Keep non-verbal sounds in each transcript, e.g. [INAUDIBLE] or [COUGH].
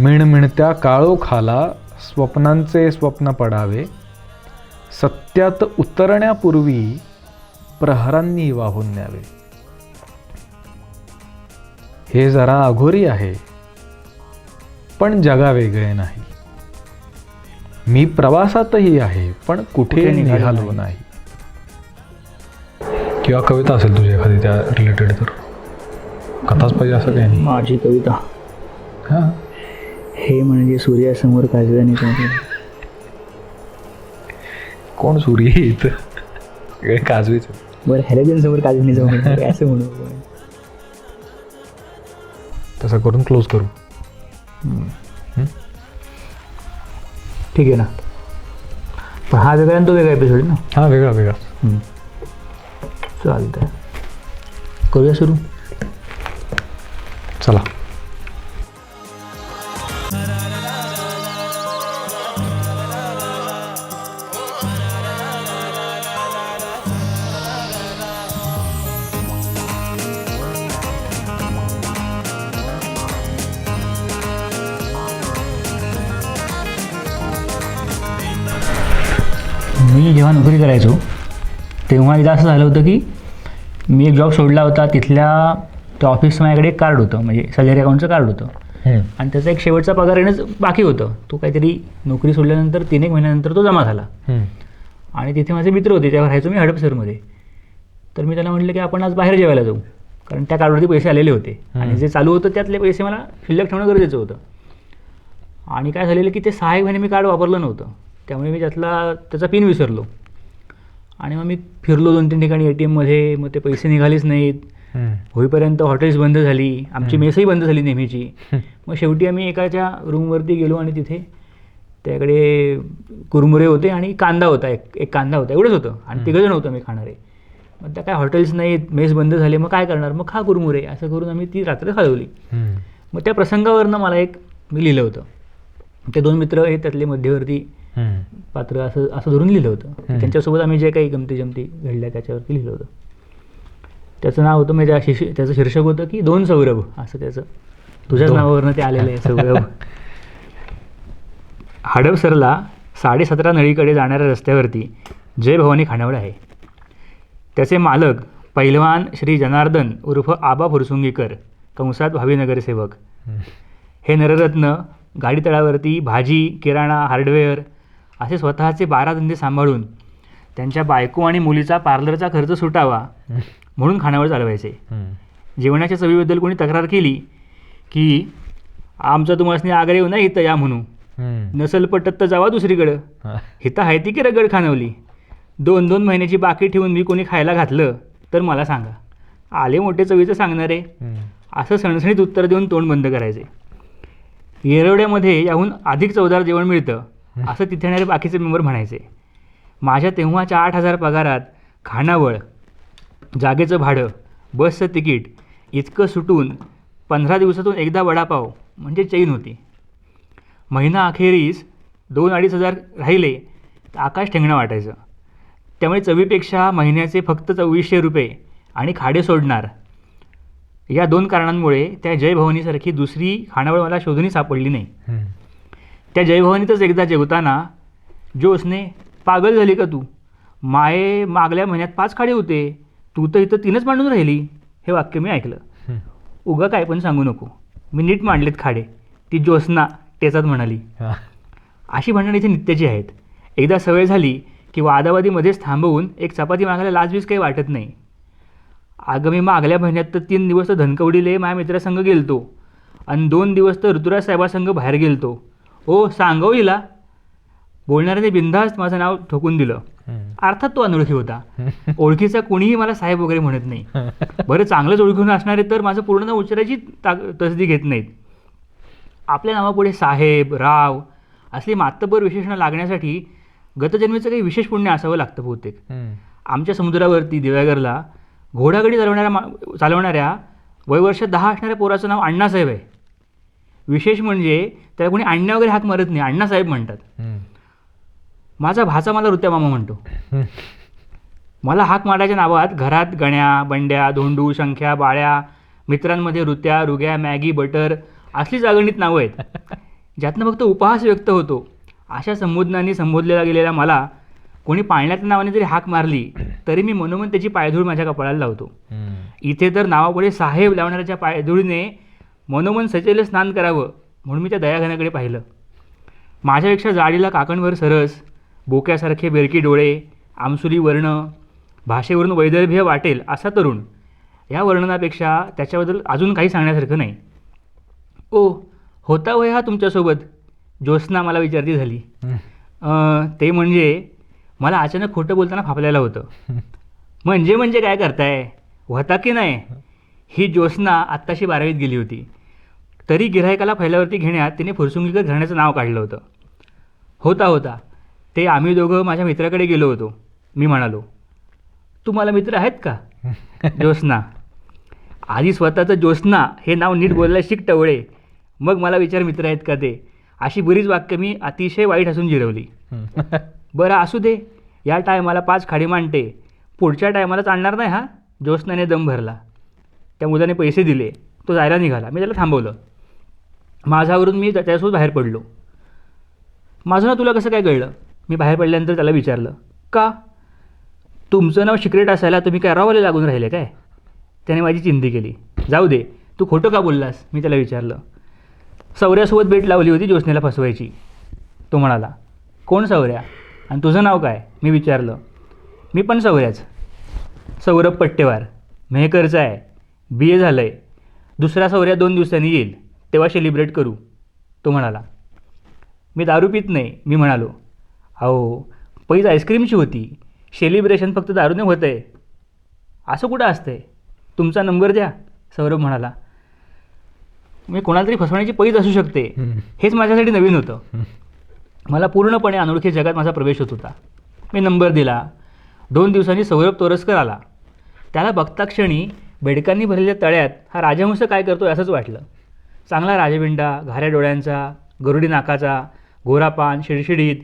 मिणमिणत्या काळोखाला स्वप्नांचे स्वप्न पडावे. सत्यात उतरण्यापूर्वी प्रहरांनी वाहून न्यावे. हे जरा अघोरी आहे पण जगा वेगळे नाही. मी प्रवासातही आहे पण कुठे निघालो निघालो नाही. किंवा कविता असेल तुझी एखादी त्या रिलेटेड तर. कथाच पाहिजे असं काही नाही. माझी कविता. हां. हे म्हणजे सूर्यासमोर काजव्याने कोणते कोण? सूर्य काजवीच. बरं हॅलोजन समोर जाऊ म्हणतो. [LAUGHS] असं म्हणू आपण. तसं करून क्लोज करू. ठीक आहे ना. पण हा वेगळा आणि तो वेगळा एपिसोड ना? हा वेगळा वेगळा. चालतंय. करूया सुरू? चला. एकदा असं झालं होतं की मी एक जॉब सोडला होता तिथल्या त्या ऑफिसचं माझ्याकडे एक कार्ड होतं म्हणजे सॅलरी अकाउंटचं कार्ड होतं. आणि त्याचा एक शेवटचा पगार येणंच बाकी होतं. तो काहीतरी नोकरी सोडल्यानंतर तीन एक महिन्यानंतर तो जमा झाला. आणि तिथे माझे मित्र होते तेव्हा राहायचो मी हडपसरमध्ये तर मी त्याला म्हटलं की आपण आज बाहेर जेवायला जाऊ. कारण त्या कार्डवरती पैसे आलेले होते. आणि. जे चालू होतं त्यातले पैसे मला शिल्लक ठेवणं गरजेचं होतं. आणि काय झालेलं की ते सहा एक महिने मी कार्ड वापरलं नव्हतं. त्यामुळे मी त्यातला त्याचा पिन विसरलो. आणि मग मी फिरलो दोन तीन ठिकाणी ए टी एममध्ये मग ते पैसे निघालेच नाहीत. होईपर्यंत हॉटेल्स बंद झाली आमची. मेसही बंद झाली नेहमीची. मग शेवटी आम्ही एकाच्या रूमवरती गेलो आणि तिथे त्याकडे कुरमुरे होते आणि कांदा होता एक एक कांदा होता एवढंच होतं आणि. तिघंजण होतं मी खाणारे मग त्या काय हॉटेल्स नाहीत मेस बंद झाले मग काय करणार मग खा कुरमुरे असं करून आम्ही ती रात्र घालवली हम्म. मग त्या प्रसंगावरनं मला एक मी लिहिलं होतं ते दोन मित्र हे त्यातले मध्यवर्ती. पात्र असं असं धरून लिहिलं होतं. त्यांच्यासोबत आम्ही जे काही गमती जमती घडल्या त्याच्यावरती लिहिलं होतं. त्याचं नाव होतं म्हणजे शिश त्याचं शीर्षक होतं की दोन सौरभ असं त्याचं. तुझ्याच. नावावरनं ते आलेलं आहे [LAUGHS] सौरभ. हडपसरला साडेसतरा नळीकडे जाणाऱ्या रस्त्यावरती जय भवानी खानावळ आहे. त्याचे मालक पैलवान श्री जनार्दन उर्फ आबा फुरसुंगीकर कंसात भावी नगरसेवक. हे नररत्न गाडी तळावरती भाजी किराणा हार्डवेअर असे स्वतःचे बारा धंदे सांभाळून त्यांच्या बायको आणि मुलीचा पार्लरचा खर्च सुटावा म्हणून खानावळ चालवायचे. जेवणाच्या चवीबद्दल कोणी तक्रार केली की आमचं तुम्हाला आग्रे येऊ नाही इथं या म्हणू. नसल पटत तर जावा दुसरीकडं. हिथं आहे ती की रगड खानवली दोन दोन महिन्याची बाकी ठेवून मी कोणी खायला घातलं तर मला सांगा आले मोठे चवीचं सांगणारे हम्म. असं सणसणीत उत्तर देऊन तोंड बंद करायचे येरवड्यामध्ये याहून अधिक चवदार जेवण मिळतं असं तिथे येणारे बाकीचे मेंबर म्हणायचे माझ्या तेव्हाच्या आठ हजार पगारात खानावळ जागेचं भाडं बसचं तिकीट इतकं सुटून पंधरा दिवसातून एकदा वडापाव म्हणजे चैन होती. महिना अखेरीस दोन अडीच हजार राहिले तर आकाश ठेंगणं वाटायचं. त्यामुळे चवीपेक्षा महिन्याचे फक्त चोवीसशे रुपये आणि खाडे सोडणार. या दोन कारणांमुळे त्या जयभवानीसारखी दुसरी खानावळ मला शोधूनही सापडली नाही. त्या जयभवानीतच एकदा जेवताना जोसने पागल झाली का तू? माये मागल्या महिन्यात पाच खाडे होते. तू तर इथं तीनच मांडून राहिली. हे वाक्य मी ऐकलं. उगा काय पण सांगू नको. मी नीट मांडलेत खाडे. ती ज्योत्स्ना टेचात म्हणाली. अशी भांडणं इथे नित्याची आहेत. एकदा सवय झाली की वादावादीमध्येच थांबवून एक चपाती मागायला लाजबीज काही वाटत नाही. अगं मी मागल्या महिन्यात तर तीन दिवस तर धनकवडीले माझ्या मित्रासंग गेलतो. आणि दोन दिवस तर ऋतुराज साहेबासंग बाहेर गेलतो. ओ सांगव हिला. बोलणाऱ्याने बिंदास्त माझं नाव ठोकून दिलं. अर्थात तो अनोळखी होता. [LAUGHS] ओळखीचा कोणीही मला साहेब वगैरे म्हणत नाही. बरं चांगलंच ओळखून असणारे तर माझं पूर्ण नाव उच्चारायची तसदी घेत नाहीत. आपल्या नावापुढे साहेब राव असली मातबर विशेषणं लागण्यासाठी गतजन्मीचं काही विशेष पुण्य असावं लागतं बहुतेक. आमच्या समुद्रावरती दिव्यागरला घोडागाडी चालवणाऱ्या चालवणाऱ्या वयवर्ष दहा असणाऱ्या पोराचं नाव अण्णासाहेब आहे. विशेष म्हणजे त्याला कोणी अण्णा वगैरे हाक मारत नाही. अण्णासाहेब म्हणतात. हम्म. माझा भाचा मला ऋत्या मामा म्हणतो. मला हाक मारायच्या नावात घरात गण्या बंड्या धोंडू संख्या बाळ्या मित्रांमध्ये ऋत्या रुग्या मॅगी बटर असली जागणीत नावं आहेत. ज्यातनं फक्त उपहास व्यक्त होतो. अशा संबोधनांनी संबोधलेला गेलेला मला कोणी पाळण्याच्या नावाने जरी हाक मारली तरी मी मनोमन त्याची पायधूळ माझ्या कपाळाला लावतो. इथे तर नावापुढे साहेब लावणाऱ्याच्या पायधुळीने मनोमन सचेल स्नान करावं म्हणून मी त्या दयाघनाकडे पाहिलं. माझ्यापेक्षा जाडीला काकणभर सरस बोक्यासारखे बेरकी डोळे आमसुली वर्ण भाषेवरून वैदर्भ्य वाटेल असा तरुण या वर्णनापेक्षा त्याच्याबद्दल अजून काही सांगण्यासारखं नाही. ओ होता वय हा तुमच्यासोबत? ज्योत्स्ना मला विचारती झाली. ते म्हणजे मला अचानक खोटं बोलताना फापल्याला होतं. म्हणजे म्हणजे काय करताय? होता की नाही? ही ज्योत्स्ना आत्ताशी बारावीत गेली होती. तरी गिऱ्हाईकाला फैलावरती घेण्यात तिने फुरसुंगीकर घराण्याचं नाव काढलं होतं. होता होता. ते आम्ही दोघं माझ्या मित्राकडे गेलो होतो. मी म्हणालो तुम्हाला मित्र आहेत का? [LAUGHS] ज्योत्स्ना आधी स्वतःचं ज्योत्स्ना हे नाव नीट बोलायला शिक टवळे. मग मला विचार मित्र आहेत का ते? अशी बरीच वाक्य मी अतिशय वाईट हसून जिरवली. [LAUGHS] बरं असू दे. या टायमाला पाच खाडी मांडते. पुढच्या टायमाला चालणार नाही हा? ज्योत्स्नाने दम भरला. त्या मुलाने पैसे दिले. तो जायला निघाला. मी त्याला थांबवलं. माझ्यावरून मी त्याच्यासोबत बाहेर पडलो. माझं ना तुला कसं काय कळलं? मी बाहेर पडल्यानंतर त्याला विचारलं का? तुमचं नाव सिक्रेट असायला तुम्ही काय रावाले लागून राहिले काय? त्याने माझी चिंती केली. जाऊ दे तू खोटं का बोललास? मी त्याला विचारलं. सौऱ्यासोबत बेट लावली होती ज्योत्स्नेला फसवायची. तो म्हणाला कोण सौऱ्या आणि तुझं नाव काय? मी विचारलं. मी पण सौऱ्याच सौरभ पट्टेवार. मेहकरचा आहे. बी ए झालं आहे दुसरा सौऱ्या दोन दिवसांनी येईल. तेव्हा सेलिब्रेट करू तो म्हणाला. मी दारू पित नाही मी म्हणालो. अहो पैज आईस्क्रीमची होती. सेलिब्रेशन फक्त दारूने होतं आहे असं कुठं असतंय? तुमचा नंबर द्या सौरभ म्हणाला. मी कोणाला तरी फसवण्याची पैज असू शकते. हेच माझ्यासाठी नवीन होतं. मला पूर्णपणे अनोळखी जगात माझा प्रवेश होत होता. मी नंबर दिला. दोन दिवसांनी सौरभ तोरसकर आला. त्याला बघता क्षणी बेडकांनी भरलेल्या तळ्यात हा राजहंस काय करतो असंच वाटलं. चांगला राजबिंडा घाऱ्या डोळ्यांचा गरुडी नाकाचा गोरापान शिडशिडीत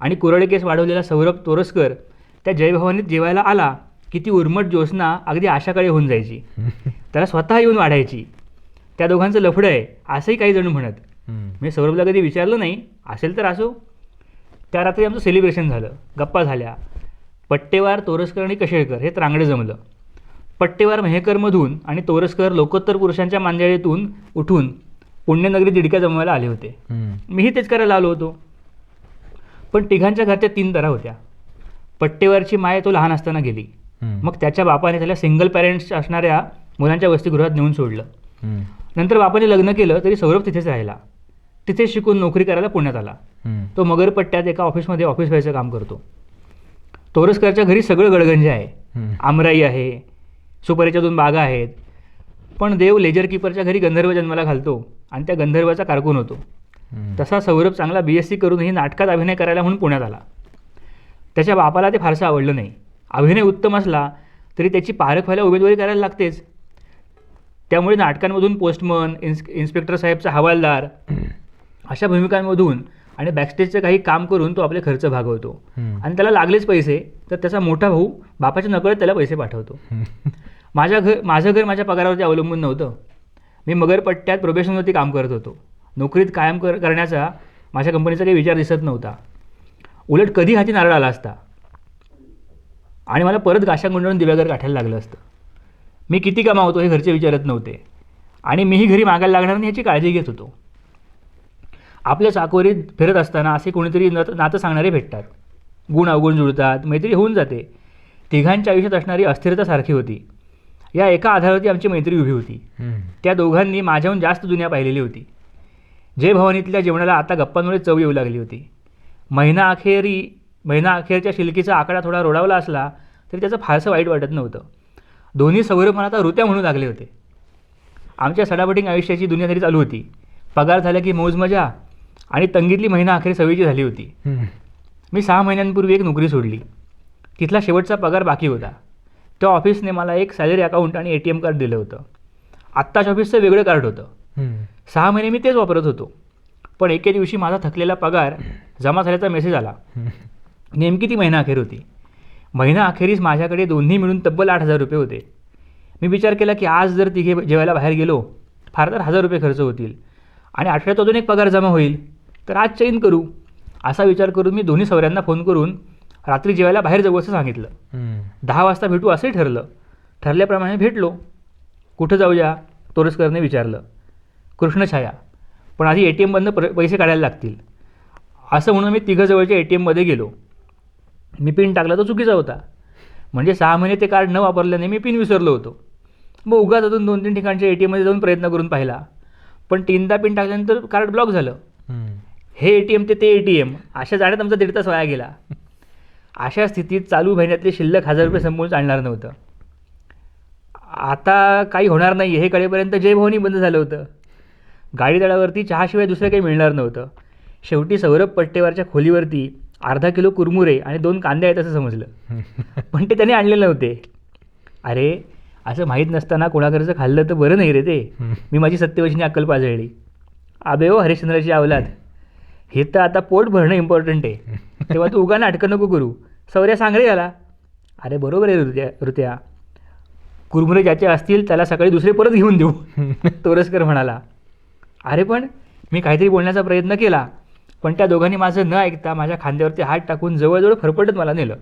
आणि कुरळे केस वाढवलेला सौरभ तोरसकर त्या जयभवानीत जेवायला आला की ती उर्मट ज्योत्स्ना अगदी आशाकडे होऊन जायची. [LAUGHS] त्याला स्वतः येऊन वाढायची. त्या दोघांचं लफडं आहे असंही काही जण म्हणत. मी सौरभला कधी विचारलं नाही असेल तर असो. त्या रात्री आमचं सेलिब्रेशन झालं गप्पा झाल्या. पट्टेवार तोरसकर आणि कशेळकर हे त्रांगडे जमलं. पट्टेवार मेहकरमधून आणि तोरसकर लोकोत्तर पुरुषांच्या मांजळीतून उठून पुण्यनगरी दिडक्या जमवायला आले होते. मीही तेच करायला आलो होतो. पण तिघांच्या घरच्या तीन दरा होत्या. पट्टेवारची माय तो लहान असताना गेली. मग त्याच्या बापाने त्याला सिंगल पॅरेंट्स असणाऱ्या मुलांच्या वसतिगृहात नेऊन सोडलं. नंतर बापाने लग्न केलं तरी सौरभ तिथेच राहिला. तिथेच शिकून नोकरी करायला पुण्यात आला. तो मगरपट्ट्यात एका ऑफिसमध्ये ऑफिस व्हायचं काम करतो. तोरसकरच्या घरी सगळं गडगंज आहे. आमराई आहे. सुपारीच्या दोन बागा आहेत. पण देव लेजर किपरच्या घरी गंधर्व जन्माला घालतो. आणि त्या गंधर्वाचा कारकून होतो. तसा सौरभ चांगला बी एस सी करूनही नाटकात अभिनय करायला म्हणून पुण्यात आला. त्याच्या बापाला ते फारसं आवडलं नाही. अभिनय उत्तम असला तरी त्याची पारख व्हायला उमेदवारी करायला लागतेच. त्यामुळे नाटकांमधून पोस्टमन इन्स इन्स्पेक्टर साहेबचा हवालदार अशा भूमिकांमधून आणि बॅकस्टेजचं काही काम करून तो आपले खर्च भागवतो. आणि त्याला लागलेच पैसे तर त्याचा मोठा भाऊ बापाच्या नकळत त्याला पैसे पाठवतो. माझ्या घर माझं घर माझ्या पगारावरती अवलंबून नव्हतं. मी मगरपट्ट्यात प्रोबेशनवरती काम करत होतो. नोकरीत कायम कर करण्याचा माझ्या कंपनीचा काही विचार दिसत नव्हता. उलट कधी हाती नारळ आला असता? आणि मला परत गाशांगुंडळून दिव्यागर गाठायला लागलं असतं. मी किती कमावतो हे घरचे विचारत नव्हते. आणि मीही घरी मागायला लागणार नाही याची काळजी घेत होतो. आपल्या चाकोरीत फिरत असताना असे कोणीतरी नत नातं सांगणारे भेटतात. गुण अवगुण जुळतात मैत्री होऊन जाते. तिघांच्या आयुष्यात असणारी अस्थिरता सारखी होती. या एका आधारावरती आमची मैत्री उभी होती. त्या दोघांनी माझ्याहून जास्त दुनिया पाहिलेली होती. जय भवानीतल्या जेवणाला आता गप्पांमुळे चव येऊ लागली होती. महिना अखेरी महिना अखेरच्या शिलकीचा आकडा थोडा रोडावला असला तरी त्याचं फारसं वाईट वाटत नव्हतं. दोन्ही मला आता ऋत्या म्हणू लागले होते. आमच्या सडाबटिंग आयुष्याची दुनियादारी चालू होती. पगार झाला की मौज मजा आणि तंगीतली महिना अखेर सवयीची झाली होती. मी सहा महिन्यांपूर्वी एक नोकरी सोडली. तिथला शेवटचा पगार बाकी होता. त्या ऑफिसने मला एक सॅलरी अकाउंट आणि ए टी एम कार्ड दिलं होतं. आत्ताच्या ऑफिसचं वेगळं कार्ड होतं. सहा महिने मी तेच वापरत होतो. पण एके दिवशी माझा थकलेला पगार जमा झाल्याचा मेसेज आला. नेमकी ती महिना अखेर होती. महिना अखेरीस माझ्याकडे दोन्ही मिळून तब्बल आठ हजार रुपये होते. मी विचार केला की आज जर तिघे जेवायला बाहेर गेलो फार तर हजार रुपये खर्च होतील. आणि आठवड्यात अजून एक पगार जमा होईल. तर आज चैन करू. असा विचार करून मी दोन्ही सवऱ्यांना फोन करून रात्री जेवायला बाहेर जाऊ असं सांगितलं. दहा वाजता भेटू असंही ठरलं. ठरल्याप्रमाणे भेटलो. कुठं जाऊया? तोरसकरने विचारलं. कृष्णछाया पण आधी ए टी एममधनं पर पैसे काढायला लागतील. असं म्हणून मी तिघं जवळच्या ए टी एममध्ये गेलो. मी पिन टाकला तो चुकीचा होता. म्हणजे सहा महिने ते कार्ड न वापरल्याने मी पिन विसरलो होतो. मग उगाच अजून दोन तीन ठिकाणच्या ए टी एममध्ये जाऊन प्रयत्न करून पाहिला. पण तीनदा पिन टाकल्यानंतर कार्ड ब्लॉक झालं. हे ए टी एम ते ते ए टी एम. अशा जाण्यात आमचा दीड तास वाया गेला. [LAUGHS] अशा स्थितीत चालू महिन्यातले शिल्लक हजार रुपये संपवून चालणार नव्हतं. आता काही होणार नाही हे कळेपर्यंत जय भवानी बंद झालं होतं. गाडी तळावरती चहाशिवाय दुसरं काही मिळणार नव्हतं. शेवटी सौरभ पट्टेवरच्या खोलीवरती अर्धा किलो कुरमुरे आणि दोन कांदे आहेत असं समजलं. [LAUGHS] पण ते त्याने आणलेले नव्हते. अरे असं माहीत नसताना कोणाकडचं खाल्लं तर बरं नाही रे ते. मी माझी सत्यवचनी अक्कल पाजळली. आबे हो हरिश्चंद्राची अवलाद हे तर आता पोट भरणं इम्पॉर्टंट आहे. [LAUGHS] तेव्हा तू उगा नाटकं नको करू. सौर्या सांग रे याला अरे बरोबर आहे ऋत्या ऋत्या. कुरमुरे ज्याचे असतील त्याला सकाळी दुसरे परत घेऊन देऊ. [LAUGHS] तोरसकर म्हणाला. अरे पण मी काहीतरी बोलण्याचा प्रयत्न केला. पण त्या दोघांनी माझं न ऐकता माझ्या खांद्यावरती हात टाकून जवळजवळ फरफटत मला नेलं.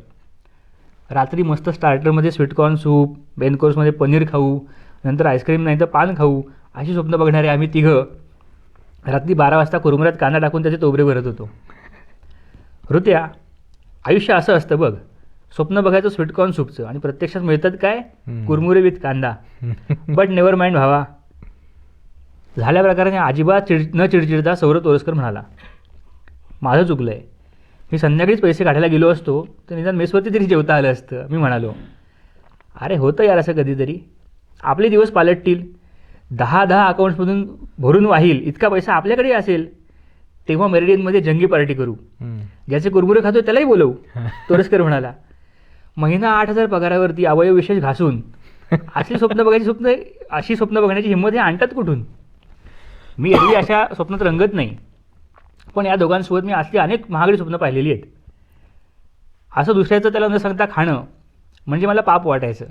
रात्री मस्त स्टार्टरमध्ये स्वीटकॉर्न सूप बेन कोर्समध्ये पनीर खाऊ नंतर आईस्क्रीम नाही तर पान खाऊ अशी स्वप्न बघणारे आम्ही तिघं. रात्री बारा वाजता कुरमुऱ्यात कांदा टाकून त्याचे तोबरे भरत होतो. ऋत्या आयुष्य असं असतं बघ. स्वप्न बघायचं स्वीटकॉर्न सूपचं आणि प्रत्यक्षात मिळतात काय. कुरमुरे विथ कांदा. बट नेवर माइंड भावा. झाल्या प्रकाराने अजिबात चिड न चिडचिडता सौरभ तोरसकर म्हणाला माझं चुकलं आहे मी संध्याकाळीच पैसे काढायला गेलो असतो तर निदान मेसवरती तरी जेवता आलं असतं. मी म्हणालो अरे होतं यार असं कधीतरी. आपले दिवस पालटतील. दहा दहा अकाउंट्समधून भरून वाहील इतका पैसा आपल्याकडे असेल तेव्हा मेरिडियनमध्ये जंगी पार्टी करू. ज्याचे कुरमुरे खातो त्यालाही बोलवू तोरसकर म्हणाला. महिना आठ हजार पगारावरती अवयव विशेष घासून असली स्वप्न बघायची स्वप्न अशी स्वप्न बघण्याची हिंमत हे आणतात कुठून? मी एरवी अशा स्वप्नात रंगत नाही पण या दोघांसोबत मी असली अनेक महागडी स्वप्न पाहिलेली आहेत. असं दुसऱ्याचं त्याला न सांगता खाणं म्हणजे मला पाप वाटायचं.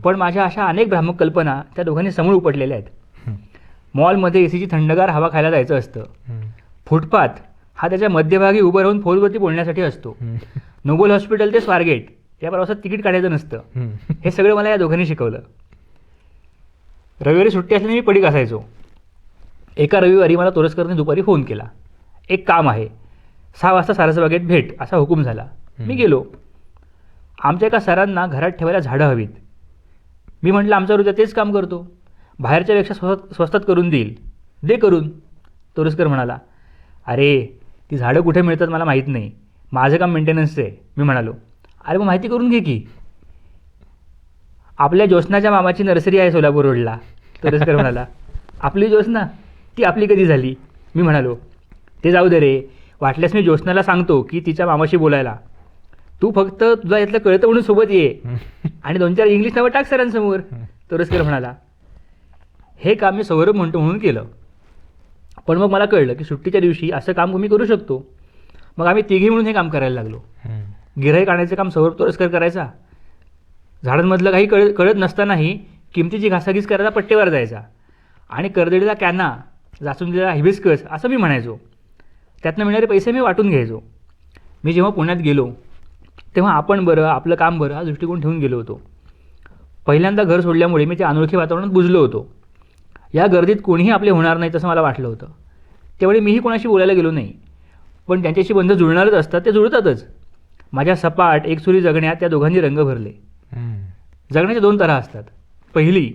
पण माझ्या अशा अनेक भ्रामक कल्पना त्या दोघांनी समोर उपटलेल्या आहेत. मॉलमध्ये ए सीची थंडगार हवा खायला जायचं असतं. फुटपाथ हा त्याच्या मध्यभागी उभं राहून फोनवरती बोलण्यासाठी असतो. नोबल हॉस्पिटल ते स्वारगेट या प्रवासात तिकीट काढायचं नसतं. हे सगळं मला या दोघांनी शिकवलं. रविवारी सुट्टी असल्याने मी पडीक असायचो एका रविवारी मला तोरसकरने दुपारी फोन केला. एक काम आहे. सहा वाजता सारसबागेत भेट असा हुकूम झाला. मी. गेलो. आमच्या एका सरांना घरात ठेवायला झाडं हवीत. मी म्हटलं आमचा हृदय तेच काम करतो. बाहेरच्यापेक्षा स्वस्त स्वस्तात करून देईल. दे करून. तोरसकर म्हणाला अरे ती झाडं कुठे मिळतात मला माहीत नाही. माझं काम मेंटेनन्सचं आहे मी म्हणालो. अरे मग माहिती करून घे की. आपल्या ज्योत्स्नाच्या मामाची नर्सरी आहे सोलापूर रोडला तोरसकर म्हणाला. [LAUGHS] आपली ज्योत्स्ना? ती आपली कधी झाली? मी म्हणालो. ते जाऊ दे रे. वाटल्यास मी ज्योत्स्नाला सांगतो की तिच्या मामाशी बोलायला. तू फक्त तुझा यातलं कळतं म्हणून सोबत ये. [LAUGHS] आणि दोन चार इंग्लिश नावं टाक सरांसमोर. तोरसकर म्हणाला. हे काम मी सौरभ म्हणतो म्हणून केलं. पण मग मला कळलं की सुट्टीच्या दिवशी असं काम मी करू शकतो. मग आम्ही तिघी म्हणून हे काम करायला लागलो. गिऱ्हाईक आणायचं काम सौरभ तोरसकर करायचा. झाडांमधलं काही कळ कळत नसतानाही किमतीची घासाघीस करायला पट्टेवर जायचा. आणि करदडीला कॅना जास्वंदीला हिबिस्कस असं मी म्हणायचो. त्यातनं मिळणारे पैसे मी वाटून घ्यायचो. मी जेव्हा पुण्यात गेलो तेव्हा आपण बरं आपलं काम बरं हा दृष्टिकोन ठेवून गेलो होतो. पहिल्यांदा घर सोडल्यामुळे मी त्या अनोळखी वातावरणात बुजलो होतो. या गर्दीत कोणीही आपले होणार नाही तसं मला वाटलं होतं. त्यावेळी मीही कोणाशी बोलायला गेलो नाही. पण त्यांच्याशी बंध जुळणारच असतात ते जुळतातच. माझ्या सपाट एकसुरी जगण्यात त्या दोघांनी रंग भरले. जगण्याच्या दोन तऱ्हा असतात. पहिली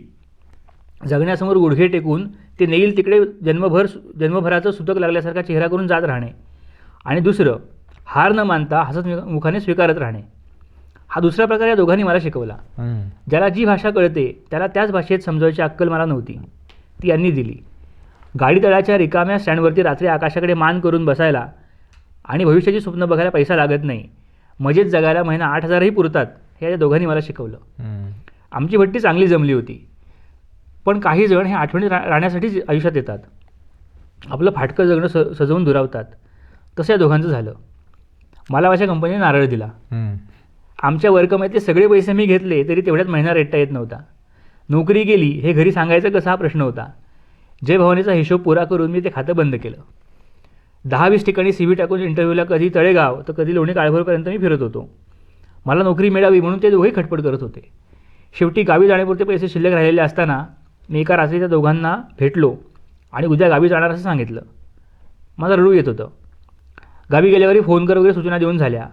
जगण्यासमोर गुडघे टेकून ते नेईल तिकडे जन्मभर जन्मभराचं सुतक लागल्यासारखा चेहरा करून जात राहणे. आणि दुसरं हार न मानता हसत मुखाने स्वीकारत राहणे. हा दुसरा प्रकार या दोघांनी मला शिकवला. ज्याला जी भाषा कळते त्याला त्याच भाषेत समजायची अक्कल मला नव्हती. ती यांनी दिली. गाडी तळाच्या रिकाम्या स्टँडवरती रात्री आकाशाकडे मान करून बसायला आणि भविष्याची स्वप्न बघायला पैसा लागत नाही. मजेत जगायला महिना आठ हजारही पुरतात हे या दोघांनी मला शिकवलं. आमची भट्टी चांगली जमली होती पण काही जण हे आठवणी रा राहण्यासाठीच आयुष्यात येतात. आपलं फाटकं जगणं स सजवून दुरावतात. तसं या दोघांचं झालं. मला माझ्या कंपनीने नारळ दिला. हम्म. आमच्या वर्कमध्ये सगळे पैसे मी घेतले तरी तेवढ्यात महिना रेटता येत नव्हता. नोकरी गेली हे घरी सांगायचं कसं हा प्रश्न होता. जय भवानीचा हिशोब पुरा करून मी ते खातं बंद केलं. दहा वीस ठिकाणी सी व्ही टाकून इंटरव्ह्यूला कधी तळेगाव तर कधी लोणी काळभोरपर्यंत मी फिरत होतो. मला नोकरी मिळावी म्हणून ते दोघेही खटपट करत होते. शेवटी गावी जाण्यापुरते पैसे शिल्लक राहिलेले असताना मी एका रात्री त्या दोघांना भेटलो आणि उद्या गावी जाणार असं सांगितलं. मला रडू येत होतं. गावी गेल्यावरही फोन कर वगैरे सूचना देऊन झाल्या.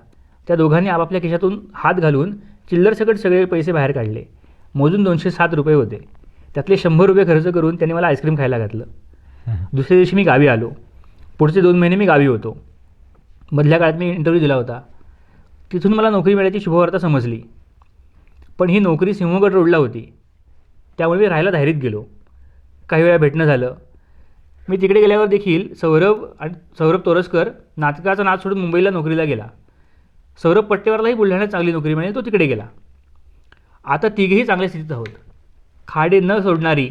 त्या दोघांनी आपापल्या खिशातून हात घालून चिल्लरसकट सगळे पैसे बाहेर काढले. मोजून दोनशे सात रुपये होते. त्यातले शंभर रुपये खर्च करून त्यांनी मला आईस्क्रीम खायला घातलं. दुसऱ्या दिवशी मी गावी आलो. पुढचे दोन महिने मी गावी होतो. मधल्या काळात मी इंटरव्ह्यू दिला होता. तिथून मला नोकरी मिळायची शुभवार्ता समजली. पण ही नोकरी सिंहगड रोडला होती. त्यामुळे मी राहायला धायरीत गेलो. काही वेळा भेटणं झालं. मी तिकडे गेल्यावर देखील सौरभ आणि सौरभ तोरसकर नाटकाचा नाच सोडून मुंबईला नोकरीला गेला. सौरभ पट्टेवारलाही बुलढाण्यात चांगली नोकरी मिळाली तो तिकडे गेला. आता तिघेही चांगल्या स्थितीत आहोत. खाडे न सोडणारी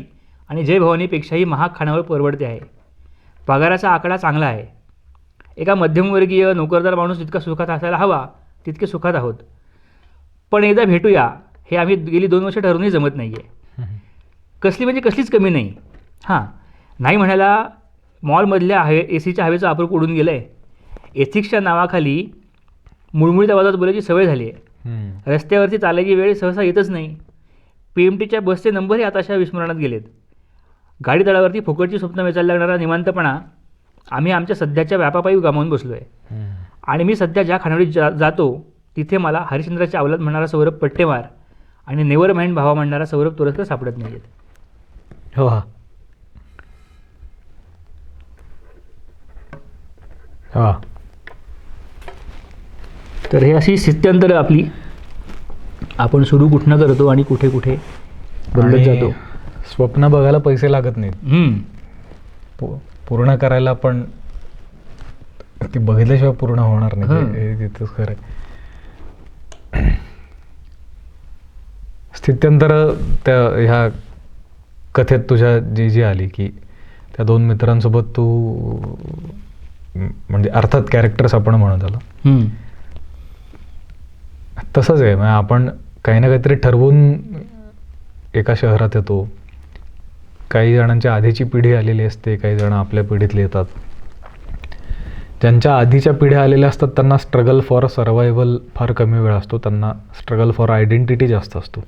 आणि जय भवानीपेक्षाही महाग खाण्यावर परवडते आहे. पगाराचा आकडा चांगला आहे. एका मध्यमवर्गीय नोकरदार माणूस जितका सुखात असायला हवा तितके सुखात आहोत. पण एकदा भेटूया हे आम्ही गेली दोन वर्ष ठरवूनही जमत नाही आहे कसली म्हणजे कसलीच कमी नाही. हां नाही म्हणायला मॉलमधल्या हवे ए सीच्या हवेचं अप्रूप उडून गेलं आहे एथिक्सच्या नावाखाली मुळमुळीत आवाजात बोलायची सवय झाली आहे रस्त्यावरती चालायची वेळ सहसा येतच नाही. पी एम टीच्या बसचे नंबरही आता अशा विस्मरणात गेलेत. गाडी तळावरती फुकटची स्वप्न वेचायला लागणारा निवांतपणा आम्ही आमच्या सध्याच्या व्यापापायी गमावून बसलो आहे आणि मी सध्या ज्या खानावळीत जा जातो तिथे मला हरिश्चंद्राच्या अवलाद म्हणणारा सौरभ पट्टेवार आणि नेवर माइंड भावा म्हणणारा सौरभ तोरसकर सापडत नाही आहेत हो. हा. तर हे अशी स्थित्यंतर आपली. आपण सुरू कुठनं करतो आणि कुठे कुठे बदलत जातो. स्वप्न बघायला पैसे लागत नाहीत. पूर्ण करायला पण ती बघितल्याशिवाय पूर्ण होणार नाही. तिथंच खरं. स्थित्यंतर त्या ह्या कथेत तुझ्या जी जी आली की त्या दोन मित्रांसोबत तू म्हणजे अर्थात कॅरेक्टर्स आपण म्हणत आलो. हम्म. तसंच आहे म्हणजे आपण काही ना काहीतरी ठरवून एका शहरात येतो. काही जणांच्या आधीची पिढी आलेली असते काही जण आपल्या पिढीतले येतात. ज्यांच्या आधीच्या पिढ्या आलेल्या असतात त्यांना स्ट्रगल फॉर सर्वायवल फार कमी वेळ असतो. त्यांना स्ट्रगल फॉर आयडेंटिटी जास्त असतो.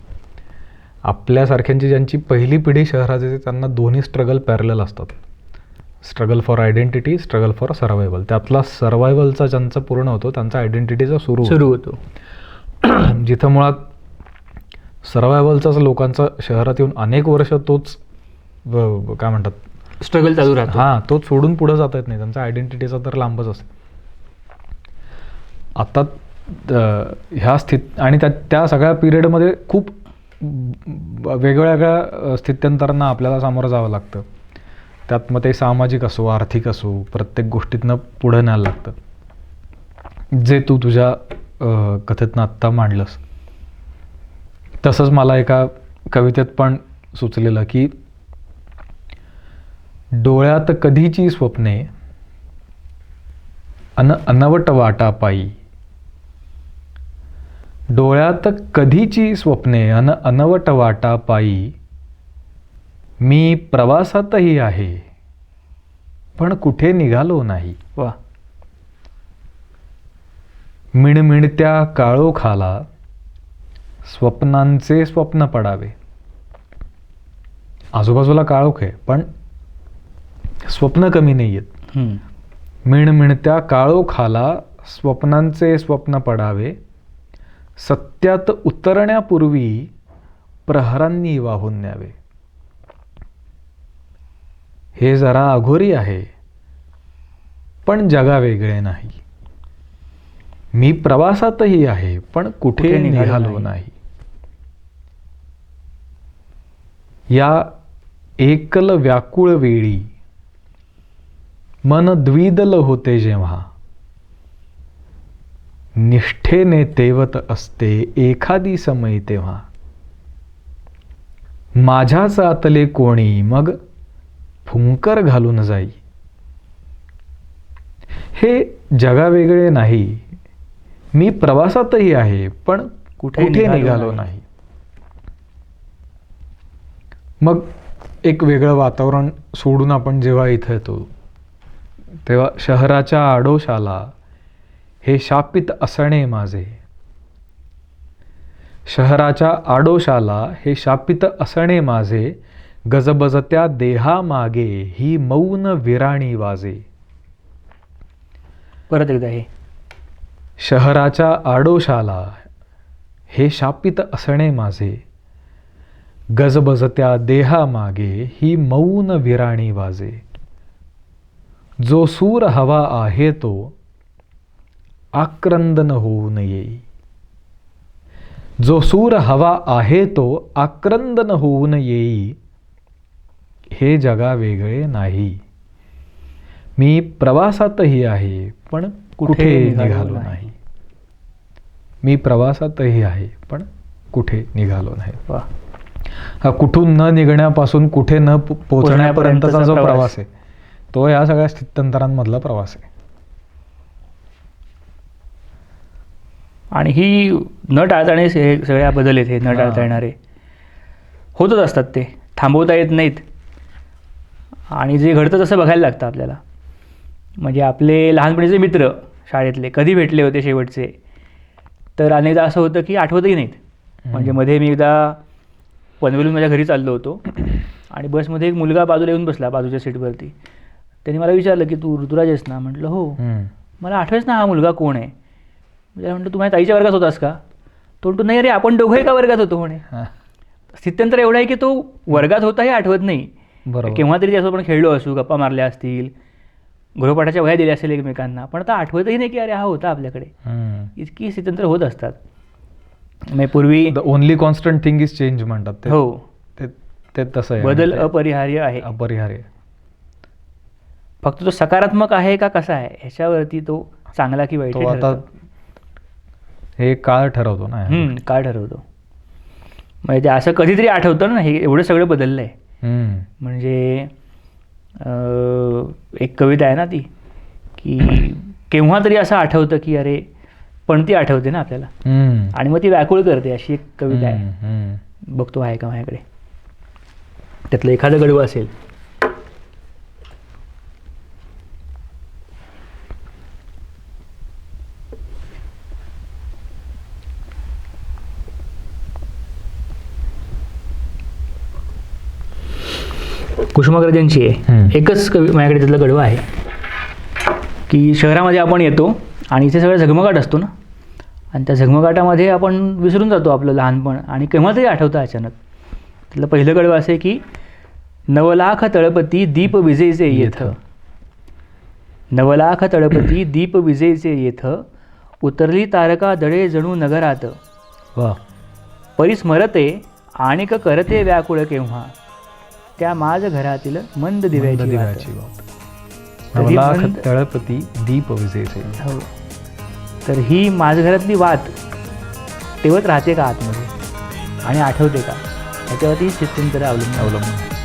आपल्यासारख्यांची ज्यांची पहिली पिढी शहरात येते त्यांना दोन्ही स्ट्रगल पॅरल असतात. Struggle for identity struggle for survival त्यातला सर्वायवलचा ज्यांचा पूर्ण होतो त्यांचा आयडेंटिटीचा सुरू. सुरू होतो. [CLEARS THROAT] जिथं मुळात सर्वायवलचाच लोकांचा शहरात येऊन अनेक वर्ष तोच काय म्हणतात? स्ट्रगल चालू राहतो. हां तोच सोडून पुढे जाता येत नाही. त्यांचा आयडेंटिटीचा तर लांबच असतो. आता ह्या स्थित आणि त्या त्या सगळ्या पिरियडमध्ये खूप वेगवेगळ्या स्थित्यंतरांना आपल्याला सामोरं जावं लागतं. त्यात मग ते सामाजिक असो आर्थिक असो प्रत्येक गोष्टीतनं पुढं न्यायला लागतं. जे तू तुझ्या कथेतनं आत्ता मांडलंस तसंच मला एका कवितेत पण सुचलेलं की डोळ्यात कधीची स्वप्ने अन अनवट वाटा पायी डोळ्यात कधीची स्वप्ने अन अनवट वाटा पायी मी प्रवासातही आहे पण कुठे निघालो नाही. वा. मिणमिणत्या काळोखाला स्वप्नांचे स्वप्न पडावे. आजूबाजूला काळोख आहे पण स्वप्न कमी नाही आहेत. मिणमिणत्या काळोखाला स्वप्नांचे स्वप्न पडावे. सत्यात उतरण्यापूर्वी प्रहरांनी वाहून न्यावे. हे जरा अघोरी आहे पण जगा वेगळे नाही. मी प्रवासातही आहे पण कुठे निघालो. नाही. या एकल व्याकुळ वेळी मन द्विदल होते जेव्हा. निष्ठेने तेवत असते एखादी समय तेव्हा. माझ्याच आतले कोणी मग फुंकर घालून जाई. हे जगावेगळे नाही. मी प्रवासातही आहे पण कुठे कुठे निघालो. नाही. मग एक वेगळं वातावरण सोडून आपण जेव्हा इथं येतो तेव्हा शहराच्या आडोशाला हे शापित असणे माझे. शहराच्या आडोशाला हे शापित असणे माझे गजबजत्या देहामागे ही मौन विराणी वाजे. परत एकदा हे. शहराच्या आडोशाला हे शापित असणे माझे. गजबजत्या देहामागे ही मौन विराणी वाजे. जो सूर हवा आहे तो आक्रंदन होऊन येई जो सूर हवा आहे तो आक्रंदन होऊन येई. हे जगा वेगळे नाही. मी प्रवासातही आहे पण कुठे निघालो नाही. मी प्रवासातही आहे पण कुठे निघालो नाही. हा कुठून न निघण्यापासून कुठे न पो- पोहोचण्यापर्यंतचा जो प्रवास. आहे तो या सगळ्या स्थित्यंतरांमधला प्रवास आहे. आणि ही न टाळताने हे सगळ्या बदल हे न. टाळता येणारे. होतच असतात ते. थांबवता येत नाहीत. आणि जे घडतं तसं बघायला लागतं आपल्याला. म्हणजे आपले लहानपणीचे मित्र शाळेतले कधी भेटले होते शेवटचे? तर अनेकदा असं होतं की आठवतही नाहीत. म्हणजे मध्ये मी एकदा पनवेलून माझ्या घरी चाललो होतो. आणि बसमध्ये एक मुलगा बाजूला येऊन बसला बाजूच्या सीटवरती. त्यांनी मला विचारलं की तू ऋतुराज आहेस ना? म्हटलं हो. मला आठवेच ना हा मुलगा कोण आहे? म्हणजे म्हटलं तू माझ्या ताईच्या वर्गात होतास का? तो म्हणतो नाही अरे आपण दोघं एका वर्गात होतो म्हणे. स्थित्यंतर एवढं आहे की तो वर्गात होता हे आठवत नाही. केव्हा तरी त्यासोबत आपण खेळलो असू गप्पा मारल्या असतील गृहपाठाच्या वह्या दिल्या असेल एकमेकांना पण आता आठवतही नाही की अरे हा होता आपल्याकडे. इतकी स्थित्यंतर होत असतात. म्हणजे पूर्वी the only constant thing is change म्हणतात ते. हो. ते- तसं आहे. बदल ते अपरिहार्य आहे. अपरिहार्य. फक्त तो सकारात्मक आहे का कसा आहे ह्याच्यावरती तो चांगला की वाईट हे आता. हे काळ ठरवतो ना. काय ठरवतो. म्हणजे असं कधीतरी आठवतं ना हे एवढं सगळं बदललं आहे. म्हणजे अं, एक कविता आहे ना ती की केव्हा तरी असं आठवतं की अरे पण ती आठवते ना आपल्याला. आणि मग ती व्याकुळ करते अशी एक कविता आहे. बघतो आहे का माझ्याकडे त्यातलं एखादं गडवं असेल कुसुमाग्रजांची आहे. एकच कवी माझ्याकडे त्यातलं गडवं आहे. की शहरामध्ये आपण येतो आणि इथे सगळं झगमगाट असतो ना? आणि त्या झगमगाटामध्ये आपण विसरून जातो आपलं लहानपण. आणि केव्हा तरी आठवतं अचानक. त्यातलं पहिलं कडवं असं आहे की नवलाख तळपती दीप विजेचे येथ. नवलाख तळपती दीप विजेचे येथ. उतरली तारका दळे जणू नगरात. वा. परिस्मरते आणिक करते व्याकुळ केव्हा. त्या माझ घरातील मंद दिव्याची वात. तळपती दीप विजेचे हो. तर ही माझ घरातली वात. तेवत राहते का आतमध्ये? आणि आठवते का? ह्याच्यावरती स्थित्यंतर अवलंबून. अवलंबून